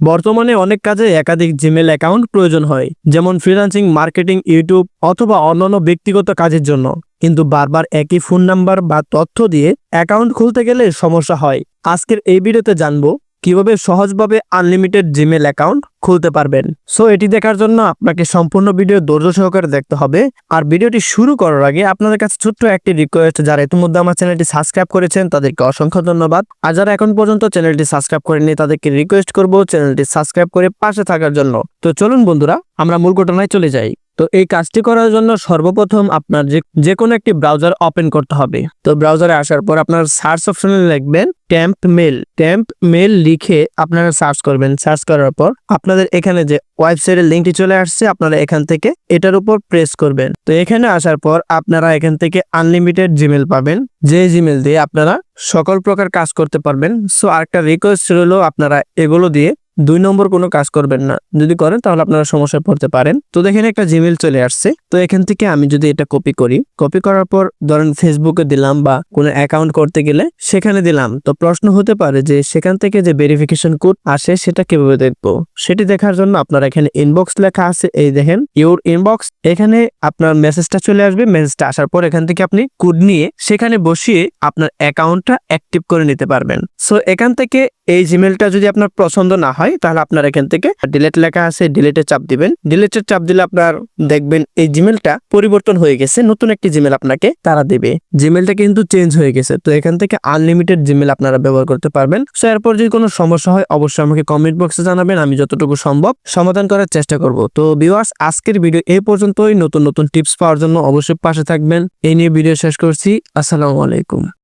বর্তমানে অনেক কাজে একাধিক জিমেল অ্যাকাউন্ট প্রয়োজন হয়, যেমন ফ্রিলান্সিং মার্কেটিং ইউটিউব অথবা অন্যান্য ব্যক্তিগত কাজের জন্য। কিন্তু বারবার একই ফোন নাম্বার বা তথ্য দিয়ে অ্যাকাউন্ট খুলতে গেলে সমস্যা হয়। আজকের এই ভিডিওতে জানব কীভাবে সহজভাবে আনলিমিটেড জিমেল অ্যাকাউন্ট খুলতে পারবেন? সো এটি দেখার জন্য আপনাকে সম্পূর্ণ ভিডিও ধৈর্য সহকারে দেখতে হবে। আর ভিডিওটি শুরু করার আগে আপনাদের কাছে ছোট্ট একটি রিকোয়েস্ট যারা ইতিমধ্যে আমার চ্যানেলটি সাবস্ক্রাইব করেছেন, তাদেরকে অসংখ্য ধন্যবাদ। আর যারা এখন পর্যন্ত চ্যানেলটি সাবস্ক্রাইব করেননি, তাদেরকে রিকোয়েস্ট করব চ্যানেলটি সাবস্ক্রাইব করে পাশে থাকার জন্য। তো চলুন বন্ধুরা, আমরা মূল ঘটনায় চলে যাই। তো এই কাজটি করার জন্য সর্বপ্রথম আপনার যে যে কোনো একটি ব্রাউজার ওপেন করতে হবে। তো ব্রাউজারে আসার পর আপনার সার্চ অপশনে লিখবেন ট্যাম্প মেল ট্যাম্প মেল লিখে আপনারা সার্চ করবেন। সার্চ করার পর আপনাদের এখানে যে ওয়েবসাইটের লিঙ্কটি চলে আসছে, আপনারা এখান থেকে এটার উপর প্রেস করবেন। তো এখানে আসার পর আপনারা এখান থেকে আনলিমিটেড জিমেল পাবেন। যে জিমেল দিয়ে আপনারা সকল প্রকার কাজ করতে পারবেন। সো আরেকটা রিকোয়েস্ট রইল আপনারা এগুলো দিয়ে দুই নম্বর কোনো কাজ করবেন না। যদি করেন তাহলে আপনারা সমস্যায় পড়তে পারেন। তো দেখেন একটা জিমেল চলে আসছে। তো এখান থেকে আমি যদি এটা কপি করি কপি করার পর ধরেন ফেসবুকে দিলাম বা কোনো অ্যাকাউন্ট করতে গেলে সেখানে দিলাম। তো প্রশ্ন হতে পারে যে সেখান থেকে যে ভেরিফিকেশন কোড আসে সেটা কীভাবে দেখব? সেটি দেখার জন্য আপনার এখানে ইনবক্স লেখা আছে। এই দেখেন ইউর ইনবক্স এখানে আপনার মেসেজটা চলে আসবে। মেসেজটা আসার পর এখান থেকে আপনি কোড নিয়ে সেখানে বসিয়ে আপনার অ্যাকাউন্টটা অ্যাক্টিভ করে নিতে পারবেন। সো এখান থেকে এই জিমেলটা যদি আপনার পছন্দ না হয়, তাহলে আপনার এখান থেকে ডিলেট লেখা আছে ডিলেটে চাপ দিবেন। ডিলেটের চাপ দিলে আপনার দেখবেন এই জিমেলটা পরিবর্তন হয়ে গেছে, নতুন একটি জিমেল আপনাকে তারা দেবে। জিমেলটা কিন্তু চেঞ্জ হয়ে গেছে, তো এখান থেকে আনলিমিটেড জিমেল আপনারা ব্যবহার করতে পারবেন। সো এরপর যদি কোনো সমস্যা হয়, অবশ্যই আমাকে কমেন্ট বক্সে জানাবেন, আমি যতটুকু সম্ভব সমাধান করার চেষ্টা করব। তো ভিউয়ার্স আজকের ভিডিও এই পর্যন্তই। নতুন নতুন টিপস পাওয়ার জন্য অবশ্যই পাশে থাকবেন। এই নিয়ে ভিডিও শেষ করছি। আসসালামু আলাইকুম।